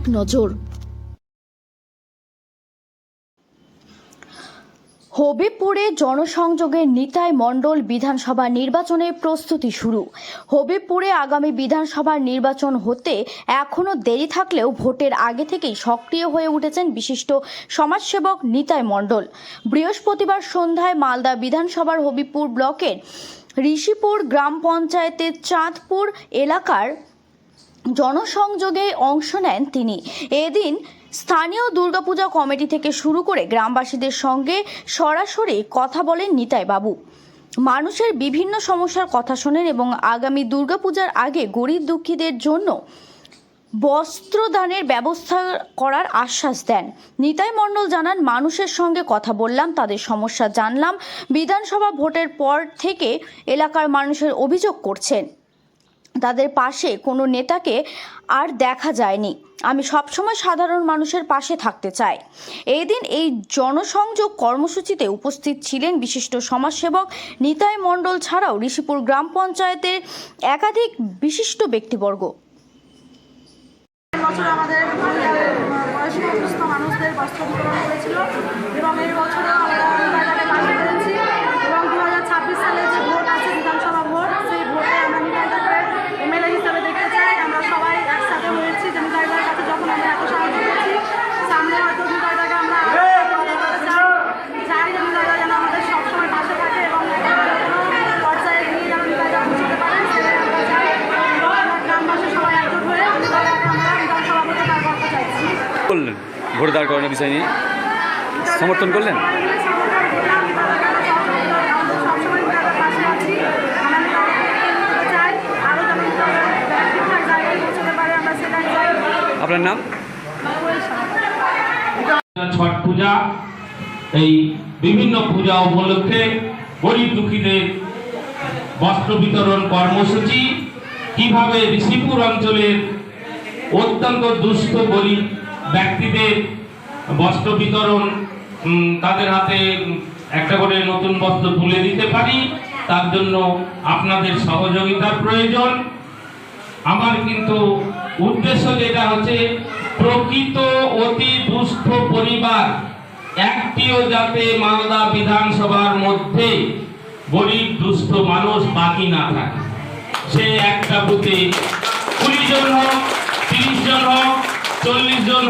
এক নজর। হবিবপুরে জনসংযোগের নিতাই মণ্ডল বিধানসভা নির্বাচনের প্রস্তুতি শুরু। হবিবপুরে আগামী বিধানসভার নির্বাচন হতে এখনও দেরি থাকলেও ভোটের আগে থেকেই সক্রিয় হয়ে উঠেছেন বিশিষ্ট সমাজসেবক নিতাই মণ্ডল। বৃহস্পতিবার সন্ধ্যায় মালদা বিধানসভার হবিবপুর ব্লকের ঋষিপুর গ্রাম পঞ্চায়েতের চাঁদপুর এলাকার জনসংযোগে অংশ নেন তিনি। এদিন স্থানীয় দুর্গাপূজা কমিটি থেকে শুরু করে গ্রামবাসীদের সঙ্গে সরাসরি কথা বলেন নিতাই বাবু মানুষের বিভিন্ন সমস্যার কথা শোনেন এবং আগামী দুর্গাপূজার আগে গরিব দুঃখীদের জন্য বস্ত্রদানের ব্যবস্থা করার আশ্বাস দেন। নিতাই মণ্ডল জানান, মানুষের সঙ্গে কথা বললাম, তাদের সমস্যা জানলাম। বিধানসভা ভোটের পর থেকে এলাকার মানুষের অভিযোগ করছেন। তাদের পাশে কোনো নেতাকে আর দেখা যায়নি। আমি সবসময় সাধারণ মানুষের পাশে থাকতে চাই। এই দিন এই জনসংযোগ কর্মসূচিতে উপস্থিত ছিলেন বিশিষ্ট সমাজসেবক নিতাই মণ্ডল ছাড়াও ঋষিপুর গ্রাম পঞ্চায়েতের একাধিক বিশিষ্ট ব্যক্তিবর্গ। আমাদের অসুস্থ মানুষদের বস্ত্র ভোট দাঁড় করানোর বিষয় নিয়ে সমর্থন করলেন? আপনার নাম ছট পূজা, এই বিভিন্ন পূজা উপলক্ষে গরিব দুঃখীদের বস্ত্র বিতরণ কর্মসূচি কীভাবে ঋষিপুর অঞ্চলের অত্যন্ত দুস্থ গরিব ব্যক্তিদের বস্ত্র বিতরণ তাদের হাতে একটা করে নতুন বস্ত্র তুলে দিতে পারি। তার জন্য আপনাদের সহযোগিতার প্রয়োজন। আমার কিন্তু উদ্দেশ্য যেটা হচ্ছে, প্রকৃত অতি দুস্থ পরিবার একটিও যাতে মালদা বিধানসভার মধ্যে গরিব, দুস্থ মানুষ বাকি না থাকে। সে একটা বুথে কুড়ি জন হোক, তিরিশ জন হোক চল্লিশ জন